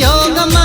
യോഗമ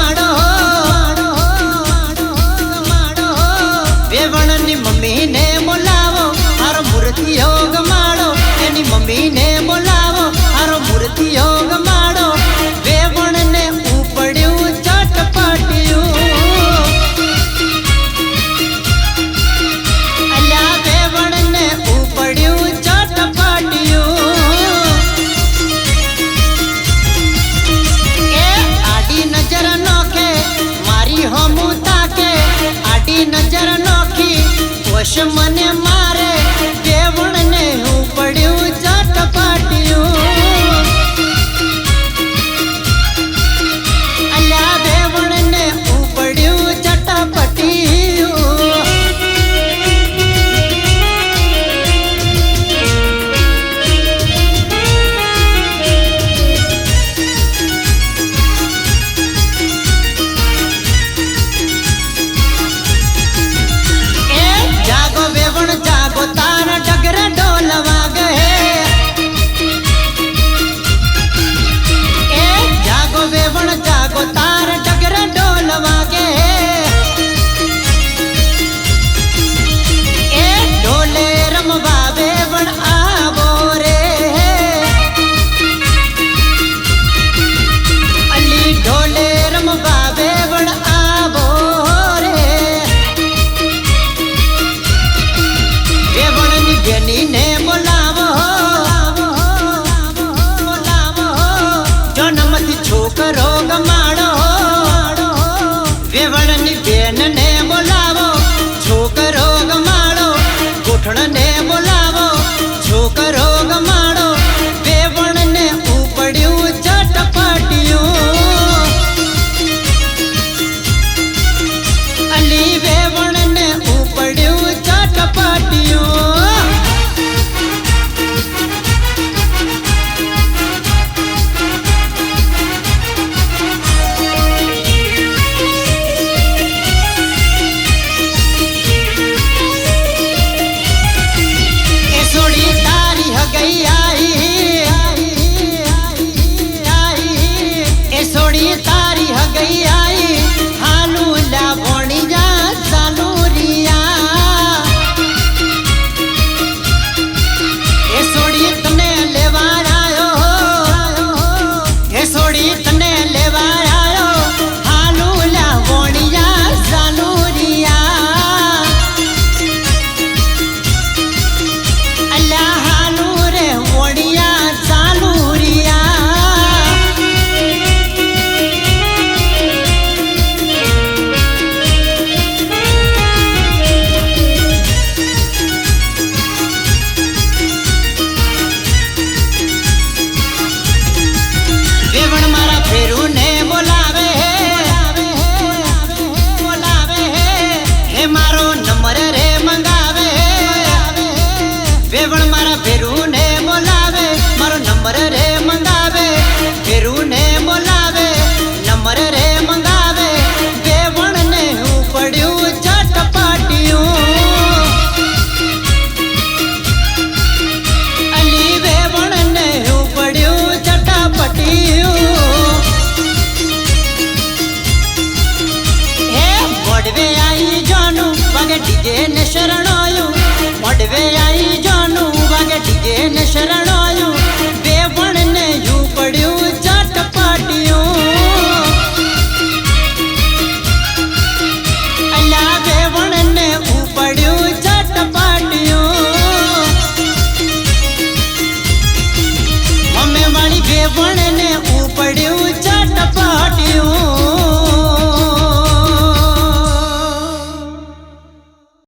મને જેનીને બોલાવો બોલાવો. જન્મથી છોકરો ગમાડો વેવળની ડીજે ને શરણાયું. મોડવે આઈ જાનું વાગે ડીજે ને શરણાયું. બે વણ ને યુ પડ્યું જટ પાટિયું. અલા બે વણ ને ઉ પડ્યું જટ પાટિયું. મમે વાળી બે ને